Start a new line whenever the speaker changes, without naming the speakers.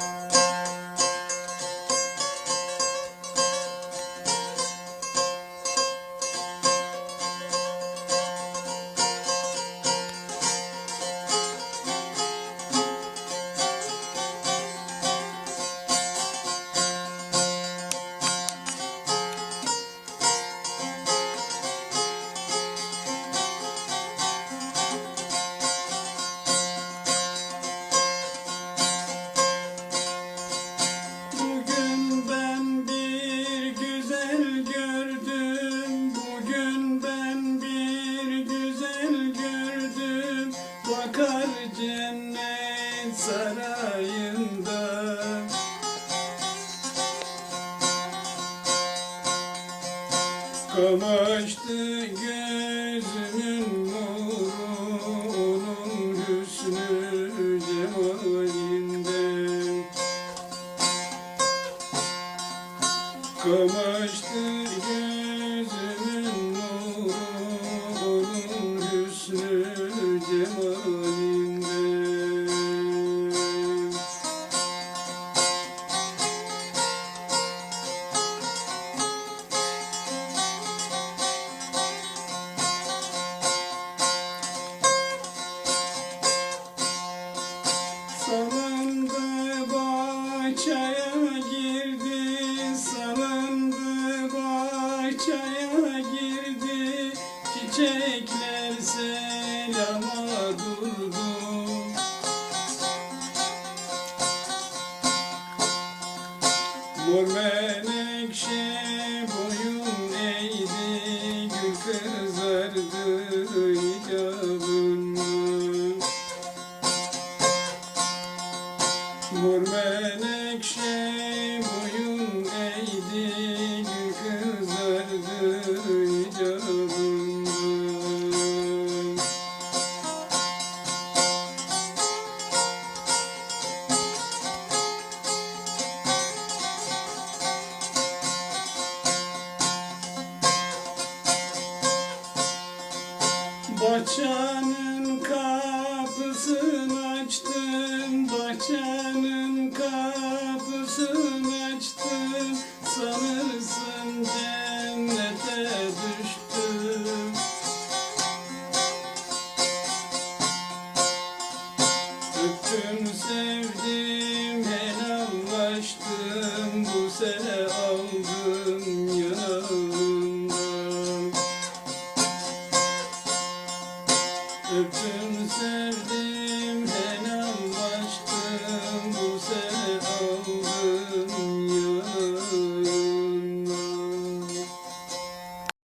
Bugün gördüm Bugün ben bir güzel gördüm. Bakar cennet sarayında. Kamaştı gözümün Kamaştı gözümün nuru Onun hüsnü cemalinden Salındı bahçeye girdi, çiçekler selama durdu. Mor menekşe boyun eğdi, gül kızardı icabında. Mor menekşe Bahçenin kapısını açtım, bahçenin kapısını açtım. Sanırsın cennete düştüm. Öptüm sevdim Öptüm sevdim helallaştım Bu sene aldım